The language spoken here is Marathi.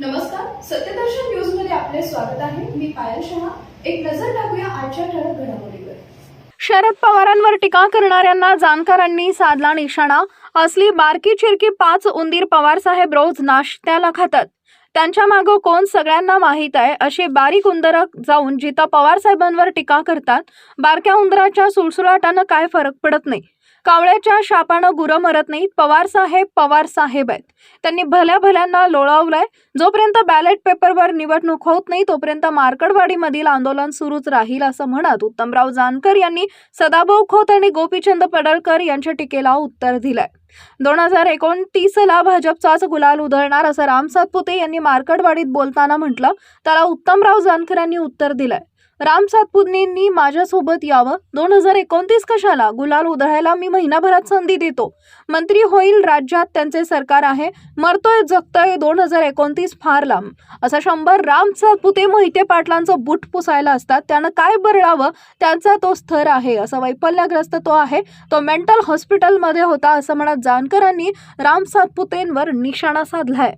नमस्कार सत्यदर्शन न्यूजमध्ये आपले स्वागत आहे. मी पायल शहा. एक नजर टाकूया आजच्या ठळक घडामोडीवर. शरद पवारांवर टीका करणाऱ्यांना जाणकारांनी साधला निशाणा. असली बारकी चिरकी पाच उंदीर पवार साहेब रोज नाश्त्याला खातात त्यांच्या मागं कोण सगळ्यांना माहीत आहे अशी बारीक उंदरं जाऊन जिथं पवारसाहेबांवर टीका करतात बारक्या उंदराच्या सुळसुळाटानं काय फरक पडत नाही. कावळ्याच्या शापानं गुरं मरत नाहीत पवारसाहेब पवारसाहेब आहेत. त्यांनी भल्या भल्यांना लोळवलंय. जोपर्यंत बॅलेट पेपरवर निवडणूक होत नाही तोपर्यंत मार्कडवाडीमधील आंदोलन सुरूच राहील असं म्हणत उत्तमराव जानकर यांनी सदाभाऊ खोत आणि गोपीचंद पडळकर यांच्या टीकेला उत्तर दिलंय. दोन हजार एकोणतीसला भाजपचाच गुलाल उधळणार असं राम सातपुते यांनी मार्कडवाडीत बोलताना म्हटलं त्याला उत्तमराव जानकर यांनी उत्तर दिलंय. राम सातपुतेंनी माझ्यासोबत यावं. दोन हजार एकोणतीस कशाला? गुलाल उधळायला मी महिनाभरात संधी देतो. मंत्री होईल राज्यात त्यांचे सरकार आहे. मरतोय जगतोय दोन हजार एकोणतीस फार लांब असा शंभर राम सातपुते मोहिते पाटलांचं बूट पुसायला असतात. त्यानं काय बरळावं त्यांचा तो स्तर आहे. असं वैफल्यग्रस्त तो आहे. तो मेंटल हॉस्पिटलमध्ये होता असं म्हणत जानकरांनी राम सातपुतेंवर निशाणा साधलाय.